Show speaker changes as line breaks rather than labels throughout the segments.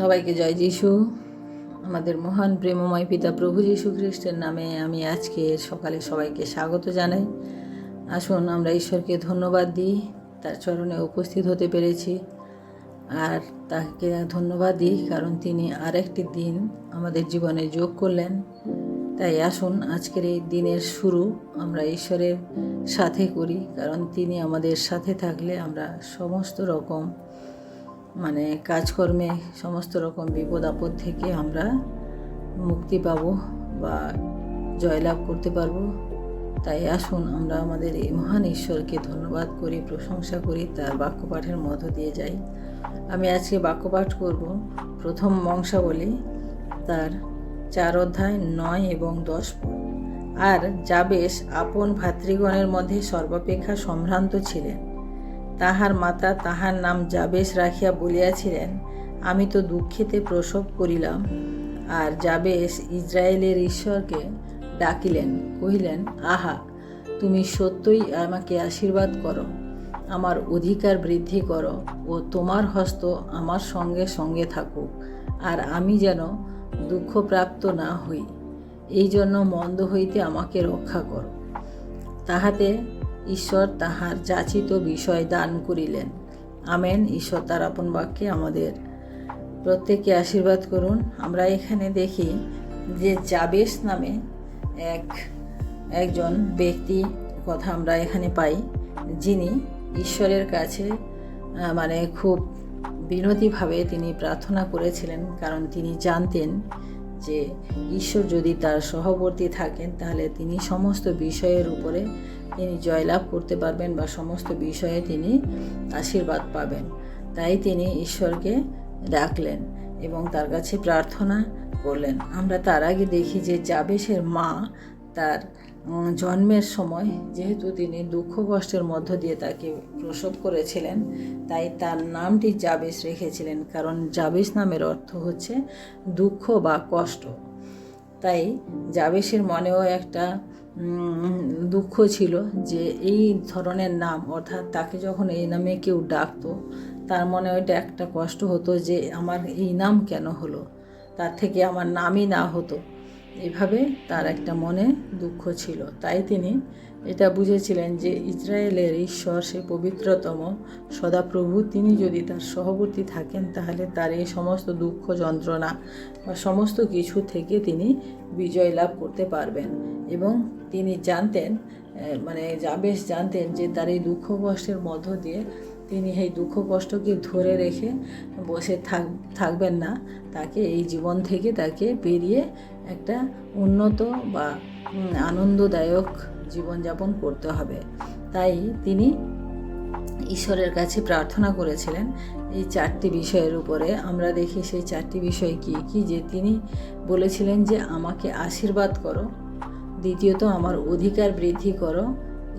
সবাইকে জয় যিশু। আমাদের মহান প্রেমময় পিতা প্রভু যীশু খ্রিস্টের নামে আমি আজকে সকালে সবাইকে স্বাগত জানাই। আসুন, আমরা ঈশ্বরকে ধন্যবাদ দিই, তার চরণে উপস্থিত হতে পেরেছি। আর তাকে ধন্যবাদ দিই, কারণ তিনি আরেকটি দিন আমাদের জীবনে যোগ করলেন। তাই আসুন, আজকের এই দিনের শুরু আমরা ঈশ্বরের সাথে করি, কারণ তিনি আমাদের সাথে থাকলে আমরা সমস্ত রকম মানে কাজকর্মে সমস্ত রকম বিপদ আপদ থেকে আমরা মুক্তি পাব বা জয়লাভ করতে পারব। তাই আসুন আমরা আমাদের এই মহান ঈশ্বরকে ধন্যবাদ করি, প্রশংসা করি, তার বাক্যপাঠের মধ্য দিয়ে যাই। আমি আজকে বাক্যপাঠ করব প্রথম বংশাবলী তার চার অধ্যায় নয় এবং দশ। আর জাবেশ আপন ভাতৃগণের মধ্যে সর্বাপেক্ষা সম্ভ্রান্ত ছিলেন। তাহার মাতা তাহার নাম জাবেশ রাখিয়া বলিয়াছিলেন, আমি তো দুঃখেতে প্রসব করিলাম। আর জাবেশ ইসরায়েলের ঈশ্বরকে ডাকিলেন, কহিলেন, আহা, তুমি সত্যই আমাকে আশীর্বাদ করো, আমার অধিকার বৃদ্ধি করো ও তোমার হস্ত আমার সঙ্গে সঙ্গে থাকুক, আর আমি যেন দুঃখপ্রাপ্ত না হই। এই জন্য মন্দ হইতে আমাকে রক্ষা করো। তাহাতে ঈশ্বর তাহার যাচিত বিষয় দান করিলেন। আমেন। ঈশ্বর তার আপন বাক্যে আমাদের প্রত্যেককে আশীর্বাদ করুন। আমরা এখানে দেখি যে জাবেশ নামে এক, একজন ব্যক্তি কথা আমরা এখানে পাই, যিনি ঈশ্বরের কাছে মানে খুব বিনতিভাবে তিনি প্রার্থনা করেছিলেন, কারণ তিনি জানতেন যে ঈশ্বর যদি তার সহবর্তী থাকেন, তাহলে তিনি সমস্ত বিষয়ের উপরে তিনি জয়লাভ করতে পারবেন বা সমস্ত বিষয়ে তিনি আশীর্বাদ পাবেন। তাই তিনি ঈশ্বরকে ডাকলেন এবং তার কাছে প্রার্থনা করলেন। আমরা তার আগে দেখি যে জাবেশের মা তার জন্মের সময় যেহেতু তিনি দুঃখ কষ্টের মধ্য দিয়ে তাকে প্রসব করেছিলেন, তাই তার নামটি জাবেশ রেখেছিলেন। কারণ জাবেশ নামের অর্থ হচ্ছে দুঃখ বা কষ্ট। তাই জাবেশের মনেও একটা দুঃখ ছিল যে এই ধরনের নাম, অর্থাৎ তাকে যখন এই নামে কেউ ডাকতো, তার মনে ওইটা একটা কষ্ট হতো যে আমার এই নাম কেন হলো? তার থেকে আমার নামই না হতো। এভাবে তার একটা মনে দুঃখ ছিল। তাই তিনি এটা বুঝেছিলেন যে ইসরায়েলের ঈশ্বর সে পবিত্রতম সদাপ্রভু। তিনি যদি তার সহবর্তী থাকেন, তাহলে তার এই সমস্ত দুঃখ যন্ত্রণা বা সমস্ত কিছু থেকে তিনি বিজয় লাভ করতে পারবেন। এবং তিনি জানতেন মানে জাবেশ জানতেন যে তার এই দুঃখ কষ্টের মধ্য দিয়ে তিনি এই দুঃখ কষ্টকে ধরে রেখে বসে থাক, থাকবেন না। তাকে এই জীবন থেকে তাকে পেরিয়ে একটা উন্নত বা আনন্দদায়ক জীবনযাপন করতে হবে। তাই তিনি ঈশ্বরের কাছে প্রার্থনা করেছিলেন, এই চারটি বিষয়ের উপরে। আমরা দেখি সেই চারটি বিষয় কি কি? যে তিনি বলেছিলেন যে, আমাকে আশীর্বাদ করো। দ্বিতীয়ত, আমার অধিকার বৃদ্ধি করো।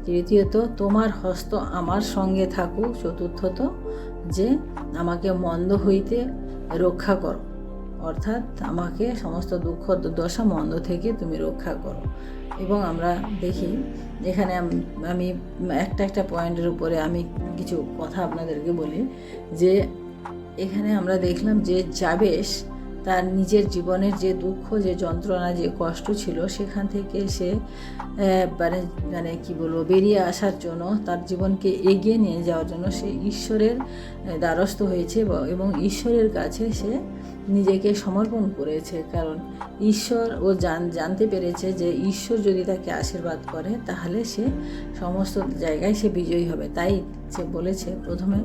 তৃতীয়ত, তোমার হস্ত আমার সঙ্গে থাকুক। চতুর্থত, যে আমাকে মন্দ হইতে রক্ষা করো। অর্থাৎ আমাকে সমস্ত দুঃখ দশা মন্দ থেকে তুমি রক্ষা করো। এবং আমরা দেখি এখানে আমি একটা একটা পয়েন্টের উপরে আমি কিছু কথা আপনাদেরকে বলি যে এখানে আমরা দেখলাম যে জাবেশ তার নিজের জীবনের যে দুঃখ, যে যন্ত্রণা, যে কষ্ট ছিল সেখান থেকে সে মানে মানে কী বলব, বেরিয়ে আসার জন্য, তার জীবনকে এগিয়ে নিয়ে যাওয়ার জন্য সে ঈশ্বরের দ্বারস্থ হয়েছে এবং ঈশ্বরের কাছে সে নিজেকে সমর্পণ করেছে, কারণ ঈশ্বর ও জান, জানতে পেরেছে যে ঈশ্বর যদি তাকে আশীর্বাদ করে, তাহলে সে সমস্ত জায়গায় সে বিজয়ী হবে। তাই সে বলেছে, প্রথমে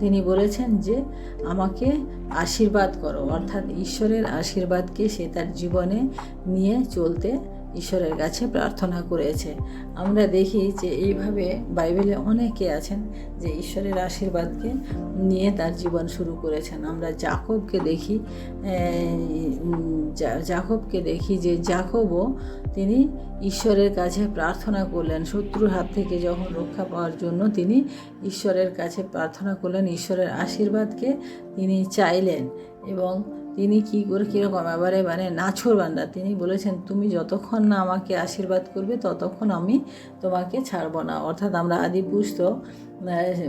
তিনি বলেছেন যে, আমাকে আশীর্বাদ করো। অর্থাৎ ঈশ্বরের আশীর্বাদকে সে তার জীবনে নিয়ে চলতে ঈশ্বরের কাছে প্রার্থনা করেছে। আমরা দেখি যে এইভাবে বাইবেলে অনেকে আছেন যে ঈশ্বরের আশীর্বাদকে নিয়ে তার জীবন শুরু করেছেন। আমরা জাকবকে দেখি জাকবকে দেখি যে জাকবও তিনি ঈশ্বরের কাছে প্রার্থনা করলেন। শত্রুর হাত থেকে যখন রক্ষা পাওয়ার জন্য তিনি ঈশ্বরের কাছে প্রার্থনা করলেন, ঈশ্বরের আশীর্বাদকে তিনি চাইলেন এবং তিনি কি করে কীরকম এবারে মানে নাছর বান্দা? তিনি বলেছেন, তুমি যতক্ষণ না আমাকে আশীর্বাদ করবে, ততক্ষণ আমি তোমাকে ছাড়ব না। অর্থাৎ আমরা আদি পুস্তক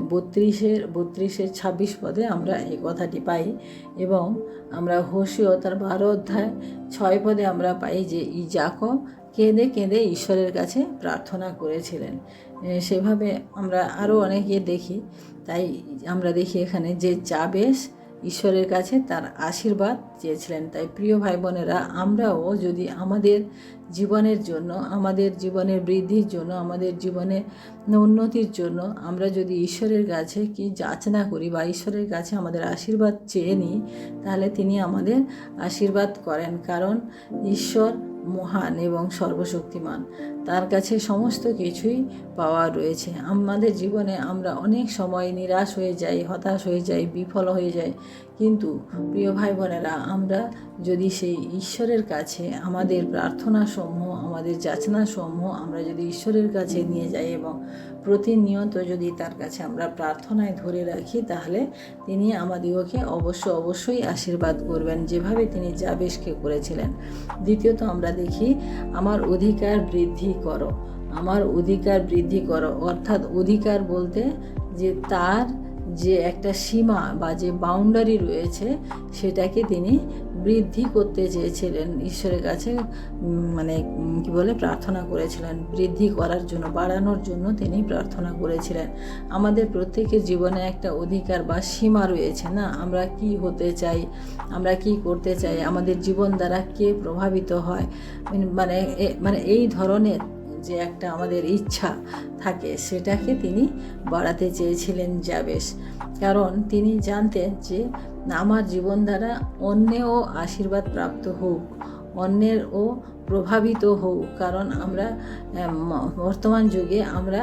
বত্রিশের বত্রিশের ছাব্বিশ পদে আমরা এই কথাটি পাই এবং আমরা হোসিও তার বারো অধ্যায় ছয় পদে আমরা পাই যে ই জাকব কেঁদে কেঁদে ঈশ্বরের কাছে প্রার্থনা করেছিলেন। সেভাবে আমরা আরও অনেকে দেখি। তাই আমরা দেখি এখানে যে যাবেশ ঈশ্বরের কাছে তার আশীর্বাদ চেয়েছিলেন। তাই প্রিয় ভাই বোনেরা আমরাও যদি আমাদের জীবনের জন্য, আমাদের জীবনের বৃদ্ধির জন্য, আমাদের জীবনে উন্নতির জন্য আমরা যদি ঈশ্বরের কাছে কি যাচনা করি বা ঈশ্বরের কাছে আমাদের আশীর্বাদ চেয়ে নিই, তাহলে তিনি আমাদের আশীর্বাদ করেন। কারণ ঈশ্বর মহান এবং সর্বশক্তিমান। তার কাছে সমস্ত কিছুই পাওয়া রয়েছে। আমাদের জীবনে আমরা অনেক সময় নিরাশ হয়ে যাই, হতাশ হয়ে যাই, বিফল হয়ে যাই। কিন্তু প্রিয় ভাই বোনেরা আমরা যদি সেই ঈশ্বরের কাছে আমাদের প্রার্থনাসমূহ, আমাদের যাচনাসমূহ আমরা যদি ঈশ্বরের কাছে নিয়ে যাই এবং প্রতিনিয়ত যদি তার কাছে আমরা প্রার্থনায় ধরে রাখি, তাহলে তিনি আমাদিগকে অবশ্য অবশ্যই আশীর্বাদ করবেন। যেভাবে তিনি জাবেশকে করেছিলেন। দ্বিতীয়ত আমরা দেখি, আমার অধিকার বৃদ্ধি করো। আমার অধিকার বৃদ্ধি করো। অর্থাৎ অধিকার বলতে যে তার যে একটা সীমা বা যে বাউন্ডারি রয়েছে, সেটাকে তিনি বৃদ্ধি করতে চেয়েছিলেন। ঈশ্বরের কাছে মানে কি বলে, প্রার্থনা করেছিলেন। বৃদ্ধি করার জন্য, বাড়ানোর জন্য তিনি প্রার্থনা করেছিলেন। আমাদের প্রত্যেকের জীবনে একটা অধিকার বা সীমা রয়েছে না? আমরা কি হতে চাই? আমরা কি করতে চাই? আমাদের জীবন দ্বারা কে প্রভাবিত হয়? মানে মানে এই ধরনের যে একটা আমাদের ইচ্ছা থাকে, সেটাকে তিনি বাড়াতে চেয়েছিলেন যাবেশ কারণ তিনি জানতেন যে আমার জীবন দ্বারা অন্যেও আশীর্বাদ প্রাপ্ত হোক, অন্যেরও প্রভাবিত হোক। কারণ আমরা বর্তমান যুগে আমরা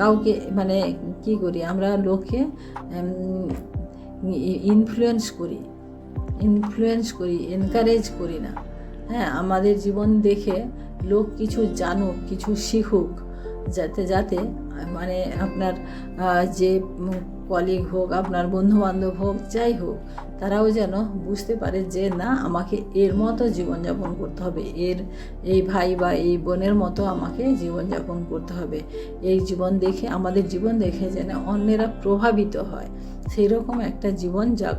কাউকে মানে কি করি, আমরা লোককে ইনফ্লুয়েন্স করি ইনফ্লুয়েন্স করি এনকারেজ করি না। হ্যাঁ আমাদের জীবন দেখে লোক কিছু জানুক কিছু শিখুক যাতে যাতে মানে আপনার যে কলিগ হোক, আপনার বন্ধুবান্ধব হোক, যাই হোক, তারাও যেন বুঝতে পারে যে না, আমাকে এর মতো জীবনযাপন করতে হবে। এর, এই ভাই বা এই বোনের মতো আমাকে জীবনযাপন করতে হবে। এই জীবন দেখে, আমাদের জীবন দেখে যেন অন্যেরা প্রভাবিত হয়। সেই রকম একটা জীবন যা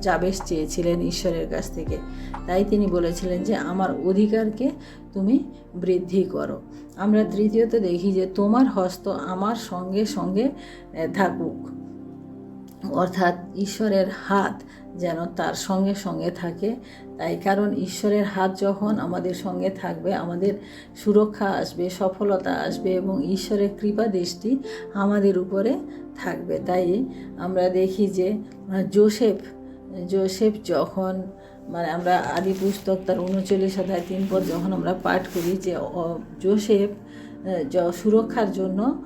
যাবেশ চেয়েছিলেন ঈশ্বরের কাছ থেকে। তাই তিনি বলেছিলেন যে, আমার অধিকারকে তুমি বৃদ্ধি করো। আমরা তৃতীয়ত দেখি যে, তোমার হস্ত আমার সঙ্গে সঙ্গে থাকুক। অর্থাৎ ঈশ্বরের হাত যেন তার সঙ্গে সঙ্গে থাকে। তাই কারণ ঈশ্বরের হাত যখন আমাদের সঙ্গে থাকবে, আমাদের সুরক্ষা আসবে, সফলতা আসবে এবং ঈশ্বরের কৃপা দৃষ্টি আমাদের উপরে থাকবে। তাই আমরা দেখি যে জোসেফ জোসেফ যখন মানে আমরা আদি পুস্তক তার উনচল্লিশ অধ্যায় তিন পদ যখন আমরা পাঠ করি যে জোসেফ সুরক্ষার জন্য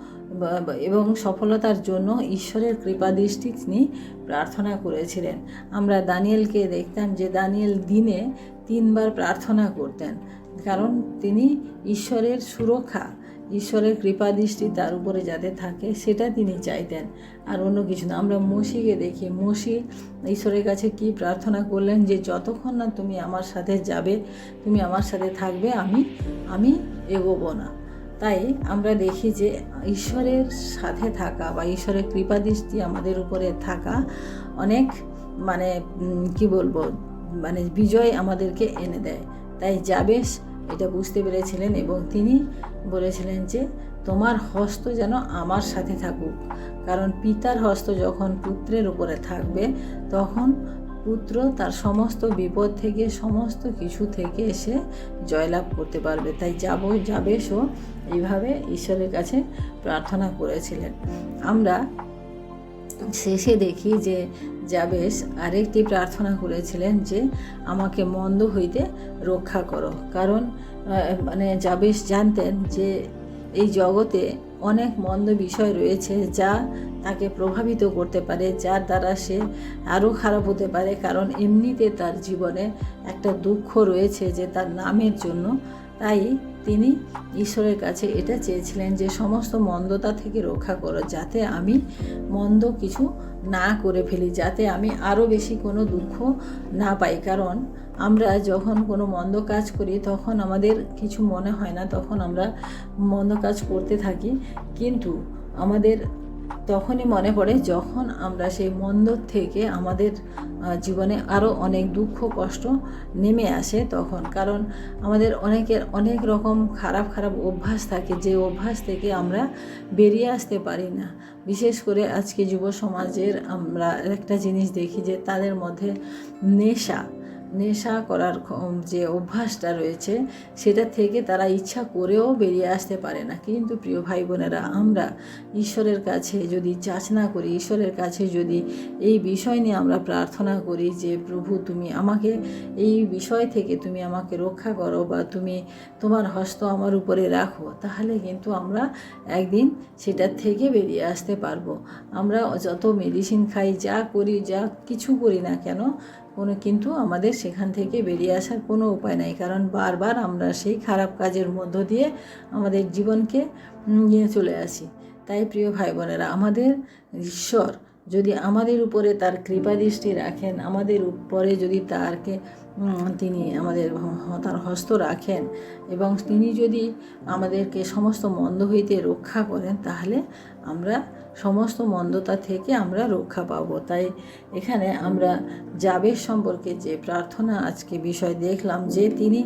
এবং সফলতার জন্য ঈশ্বরের কৃপাদৃষ্টি তিনি প্রার্থনা করেছিলেন। আমরা দানিয়েলকে দেখতাম যে দানিয়েল দিনে তিনবার প্রার্থনা করতেন, কারণ তিনি ঈশ্বরের সুরক্ষা, ঈশ্বরের কৃপাদৃষ্টি তার উপরে যাতে থাকে সেটা তিনি চাইতেন। আর অন্য কিছু না, আমরা মসিকে দেখি। মসি ঈশ্বরের কাছে কি প্রার্থনা করলেন যে, যতক্ষণ না তুমি আমার সাথে যাবে, তুমি আমার সাথে থাকবে, আমি আমি এগোবো না। তাই আমরা দেখি যে ঈশ্বরের সাথে থাকা বা ঈশ্বরের কৃপাদৃষ্টি আমাদের উপরে থাকা অনেক মানে কি বলব মানে বিজয় আমাদেরকে এনে দেয়। তাই যাবেশ এটা বুঝতে পেরেছিলেন এবং তিনি বলেছিলেন যে, তোমার হস্ত যেন আমার সাথে থাকুক। কারণ পিতার হস্ত যখন পুত্রের উপরে থাকবে, তখন পুত্র তার সমস্ত বিপদ থেকে, সমস্ত কিছু থেকে এসে জয়লাভ করতে পারবে। তাই যাব যাবেশও এইভাবে ঈশ্বরের কাছে প্রার্থনা করেছিলেন। আমরা শেষে দেখি যে যাবেশ আরেকটি প্রার্থনা করেছিলেন যে, আমাকে মন্দ হইতে রক্ষা করো। কারণ মানে যাবেশ জানতেন যে এই জগতে অনেক মন্দ বিষয় রয়েছে যা তাকে প্রভাবিত করতে পারে, যার দ্বারা সে আরও খারাপ হতে পারে। কারণ এমনিতে তার জীবনে একটা দুঃখ রয়েছে যে তার নামের জন্য। তাই তিনি ঈশ্বরের কাছে এটা চেয়েছিলেন যে সমস্ত মন্দতা থেকে রক্ষা করো, যাতে আমি মন্দ কিছু না করে ফেলি, যাতে আমি আরও বেশি কোনো দুঃখ না পাই। কারণ আমরা যখন কোনো মন্দ কাজ করি, তখন আমাদের কিছু মনে হয় না, তখন আমরা মন্দ কাজ করতে থাকি। কিন্তু আমাদের তখনই মনে পড়ে যখন আমরা সেই মন্দ থেকে আমাদের জীবনে আরও অনেক দুঃখ, কষ্ট নেমে আসে তখন। কারণ আমাদের অনেকের অনেক রকম খারাপ খারাপ অভ্যাস থাকে, যে অভ্যাস থেকে আমরা বেরিয়ে আসতে পারি না। বিশেষ করে আজকে যুব সমাজের আমরা একটা জিনিস দেখি যে তাদের মধ্যে নেশা নেশা করার যে অভ্যাসটা রয়েছে, সেটা থেকে তারা ইচ্ছা করেও বেরিয়ে আসতে পারে না। কিন্তু প্রিয় ভাই বোনেরা আমরা ঈশ্বরের কাছে যদি যাচনা করি, ঈশ্বরের কাছে যদি এই বিষয় নিয়ে আমরা প্রার্থনা করি যে, প্রভু, তুমি আমাকে এই বিষয় থেকে তুমি আমাকে রক্ষা করো বা তুমি তোমার হস্ত আমার উপরে রাখো, তাহলে কিন্তু আমরা একদিন সেটার থেকে বেরিয়ে আসতে পারব। আমরা যত মেডিসিন খাই, যা করি, যা কিছু করি না কেন কোনো কিন্তু আমাদের সেখান থেকে বেরিয়ে আসার কোনো উপায় নাই। কারণ বারবার আমরা সেই খারাপ কাজের মধ্য দিয়ে আমাদের জীবনকে নিয়ে চলে আসি। তাই প্রিয় ভাই বোনেরা আমাদের ঈশ্বর যদি আমাদের উপরে তার কৃপা দৃষ্টি রাখেন, আমাদের উপরে যদি তারকে তিনি আমাদের তার হস্ত রাখেন এবং তিনি যদি আমাদেরকে সমস্ত মন্দ হইতে রক্ষা করেন, তাহলে আমরা সমস্ত মন্দতা থেকে আমরা রক্ষা পাব। তাই এখানে আমরা জাবের সম্পর্কে যে প্রার্থনা আজকে বিষয় দেখলাম, যে তিনি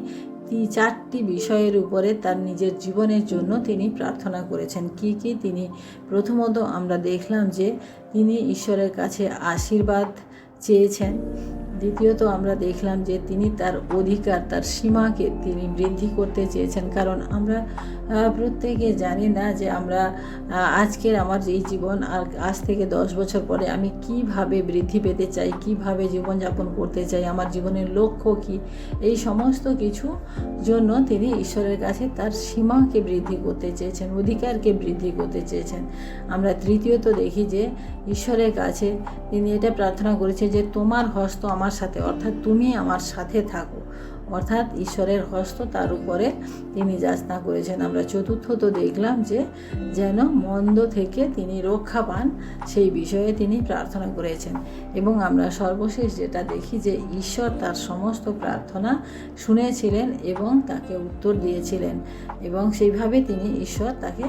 চারটি বিষয়ের উপরে তার নিজের জীবনের জন্য তিনি প্রার্থনা করেছেন। কি কি? তিনি প্রথমত আমরা দেখলাম যে তিনি ঈশ্বরের কাছে আশীর্বাদ চেয়েছেন। দ্বিতীয়ত আমরা দেখলাম যে তিনি তার অধিকার, তার সীমাকে তিনি বৃদ্ধি করতে চেয়েছেন। কারণ আমরা প্রত্যেকে জানি না যে আমরা আজকের আমার এই জীবন, আর আজ থেকে দশ বছর পরে আমি কীভাবে বৃদ্ধি পেতে চাই, কীভাবে জীবনযাপন করতে চাই, আমার জীবনের লক্ষ্য কি? এই সমস্ত কিছু জন্য তিনি ঈশ্বরের কাছে তার সীমাকে বৃদ্ধি করতে চেয়েছেন, অধিকারকে বৃদ্ধি করতে চেয়েছেন। আমরা তৃতীয়ত দেখি যে ঈশ্বরের কাছে তিনি এটা প্রার্থনা করেছে যে তোমার হস্ত আমার সাথে অর্থাৎ তুমি আমার সাথে থাকো। অর্থাৎ ঈশ্বরের হস্ত তার উপরে তিনি যাচনা করেছেন। আমরা চতুর্থত দেখলাম যে যেন মন্দ থেকে তিনি রক্ষা পান, সেই বিষয়ে তিনি প্রার্থনা করেছেন। এবং আমরা সর্বশেষ যেটা দেখি যে ঈশ্বর তার সমস্ত প্রার্থনা শুনেছিলেন এবং তাকে উত্তর দিয়েছিলেন এবং সেইভাবে তিনি ঈশ্বর তাকে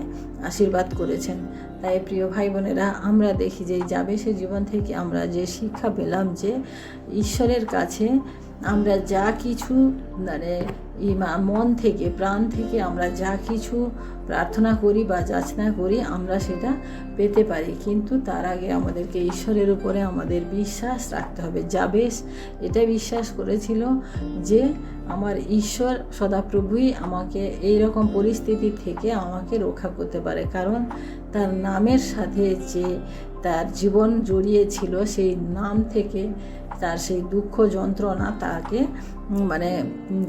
আশীর্বাদ করেছেন। তাই প্রিয় ভাই বোনেরা আমরা দেখি যে যাবে সে জীবন থেকে আমরা যে শিক্ষা পেলাম যে ঈশ্বরের কাছে আমরা যা কিছু মানে মন থেকে, প্রাণ থেকে আমরা যা কিছু প্রার্থনা করি বা যাচনা করি, আমরা সেটা পেতে পারি। কিন্তু তার আগে আমাদেরকে ঈশ্বরের উপরে আমাদের বিশ্বাস রাখতে হবে। যাবেশ এটা বিশ্বাস করেছিল যে, আমার ঈশ্বর সদাপ্রভুই আমাকে এই রকম পরিস্থিতি থেকে আমাকে রক্ষা করতে পারে। কারণ তার নামের সাথে যে তার জীবন জড়িয়ে ছিল সেই নাম থেকে, তার সেই দুঃখ যন্ত্রণা তাকে মানে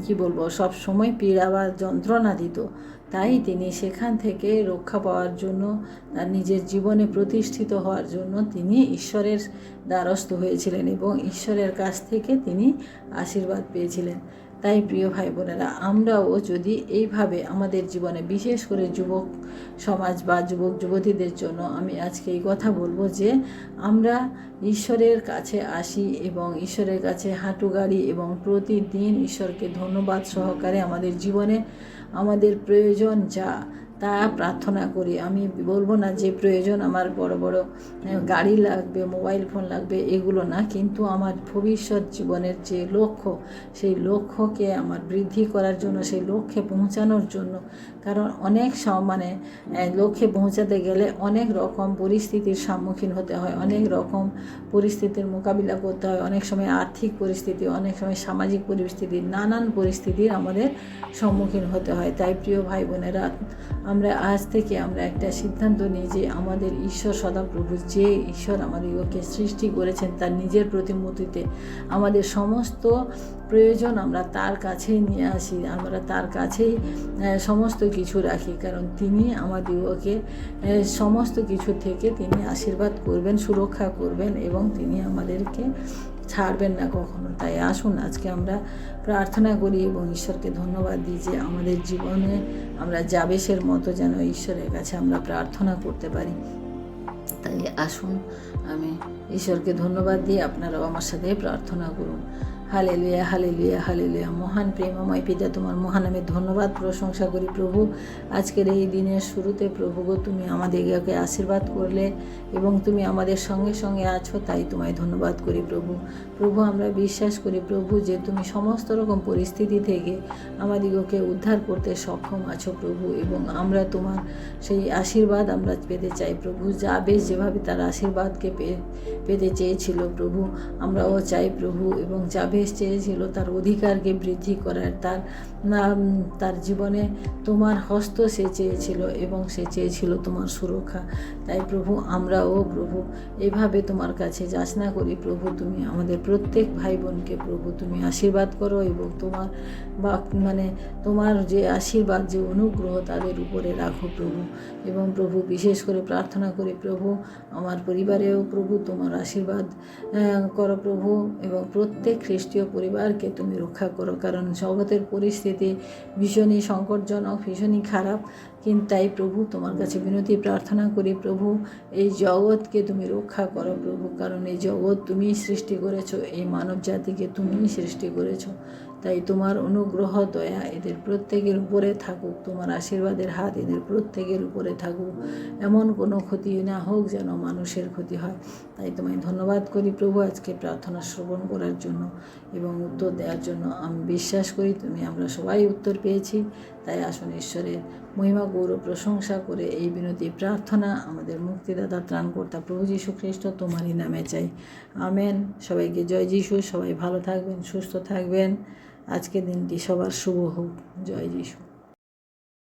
কি বলব, সব সময় পীড়া বা যন্ত্রণা দিত। তাই তিনি সেখান থেকে রক্ষা পাওয়ার জন্য, তার নিজের জীবনে প্রতিষ্ঠিত হওয়ার জন্য তিনি ঈশ্বরের দ্বারস্থ হয়েছিলেন এবং ঈশ্বরের কাছ থেকে তিনি আশীর্বাদ পেয়েছিলেন। তাই প্রিয় ভাই বোনেরা আমরাও যদি এইভাবে আমাদের জীবনে, বিশেষ করে যুবক সমাজ বা যুবক যুবতীদের জন্য আমি আজকে এই কথা বলব যে, আমরা ঈশ্বরের কাছে আসি এবং ঈশ্বরের কাছে হাঁটু গাড়ি এবং প্রতিদিন ঈশ্বরকে ধন্যবাদ সহকারে আমাদের জীবনে আমাদের প্রয়োজন যা তা প্রার্থনা করি। আমি বলব না যে প্রয়োজন আমার বড় বড় গাড়ি লাগবে, মোবাইল ফোন লাগবে, এগুলো না। কিন্তু আমার ভবিষ্যৎ জীবনের যে লক্ষ্য, সেই লক্ষ্যকে আমার বৃদ্ধি করার জন্য, সেই লক্ষ্যে পৌঁছানোর জন্য। কারণ অনেক মানে লক্ষ্যে পৌঁছাতে গেলে অনেক রকম পরিস্থিতির সম্মুখীন হতে হয়। অনেক রকম পরিস্থিতির মোকাবিলা করতে হয়। অনেক সময় আর্থিক পরিস্থিতি, অনেক সময় সামাজিক পরিস্থিতি, নানান পরিস্থিতির আমাদের সম্মুখীন হতে হয়। তাই প্রিয় ভাই বোনেরা আমরা আজ থেকে আমরা একটা সিদ্ধান্ত নিই যে আমাদের ঈশ্বর সদাপ্রভু যে ঈশ্বর আমাদেরকে সৃষ্টি করেছেন তার নিজের প্রতিমূর্তিতে আমাদের সমস্ত প্রয়োজন আমরা তার কাছেই নিয়ে আসি, আমরা তার কাছেই সমস্ত কিছু রাখি। কারণ তিনি আমাদিগকে সমস্ত কিছু থেকে তিনি আশীর্বাদ করবেন, সুরক্ষা করবেন এবং তিনি আমাদেরকে ছাড়বেন না কখনো। তাই আসুন, আজকে আমরা প্রার্থনা করি এবং ঈশ্বরকে ধন্যবাদ দিই যে আমাদের জীবনে আমরা যাবেশের মতো যেন ঈশ্বরের কাছে আমরা প্রার্থনা করতে পারি। তাই আসুন, আমি ঈশ্বরকে ধন্যবাদ দিয়ে আপনারাও আমার সাথে প্রার্থনা করুন। হালে লুয়া হালে লুয়া হালে মহান প্রেমময় পিতা, তোমার মহান আমি ধন্যবাদ, প্রশংসা করি প্রভু। আজকের এই দিনের শুরুতে প্রভু গো, তুমি আমাদেরকে আশীর্বাদ করলে এবং তুমি আমাদের সঙ্গে সঙ্গে আছো, তাই তোমায় ধন্যবাদ করি প্রভু। প্রভু, আমরা বিশ্বাস করি প্রভু যে তুমি সমস্ত রকম পরিস্থিতি থেকে আমাদিগকে উদ্ধার করতে সক্ষম আছো প্রভু এবং আমরা তোমার সেই আশীর্বাদ আমরা পেতে চাই প্রভু। যা বেশ যেভাবে তার আশীর্বাদকে পেতে চেয়েছিল প্রভু, আমরাও চাই প্রভু এবং যা বেশ চেয়েছিল তার অধিকারকে বৃদ্ধি করার। তার তার জীবনে তোমার হস্ত সে চেয়েছিল এবং সে চেয়েছিল তোমার সুরক্ষা। তাই প্রভু, আমরাও প্রভু, এভাবে তোমার কাছে যাচনা করি। প্রভু, তুমি আমাদের প্রত্যেক ভাই বোনকে প্রভু, তুমি আশীর্বাদ করো এবং তোমার বা মানে তোমার যে আশীর্বাদ, যে অনুগ্রহ তাদের উপরে রাখো প্রভু। এবং প্রভু, বিশেষ করে প্রার্থনা করি, প্রভু, আমার পরিবারেও প্রভু তোমার আশীর্বাদ করো প্রভু এবং প্রত্যেক খ্রিস্টীয় পরিবারকে তুমি রক্ষা করো। কারণ জগতের পরিস্থিতি ভীষণই সংকটজনক, ভীষণই খারাপ। কিন্তু তাই প্রভু, তোমার কাছে বিনতি, প্রার্থনা করি প্রভু, এই জগৎকে তুমি রক্ষা করো প্রভু। কারণ এই জগৎ তুমিই সৃষ্টি করেছ, এই মানব জাতিকে তুমিই সৃষ্টি করেছ। তাই তোমার অনুগ্রহ, দয়া এদের প্রত্যেকের উপরে থাকুক, তোমার আশীর্বাদের হাত এদের প্রত্যেকের উপরে থাকুক। এমন কোনো ক্ষতি না হোক যেন মানুষের ক্ষতি হয়। তাই তোমায় ধন্যবাদ করি প্রভু আজকে প্রার্থনা শ্রবণ করার জন্য এবং উত্তর দেওয়ার জন্য। আমি বিশ্বাস করি তুমি, আমরা সবাই উত্তর পেয়েছি। তাই আসুন ঈশ্বরের মহিমা গৌরব প্রশংসা করে এই বিনতি, প্রার্থনা আমাদের মুক্তিদাতা, ত্রাণকর্তা প্রভু যীশু খ্রিস্ট তোমারই নামে চাই। আমেন। সবাইকে জয় যিশু। সবাই ভালো থাকবেন, সুস্থ থাকবেন। আজকের দিনটি সবার শুভ হোক। জয় যিশু।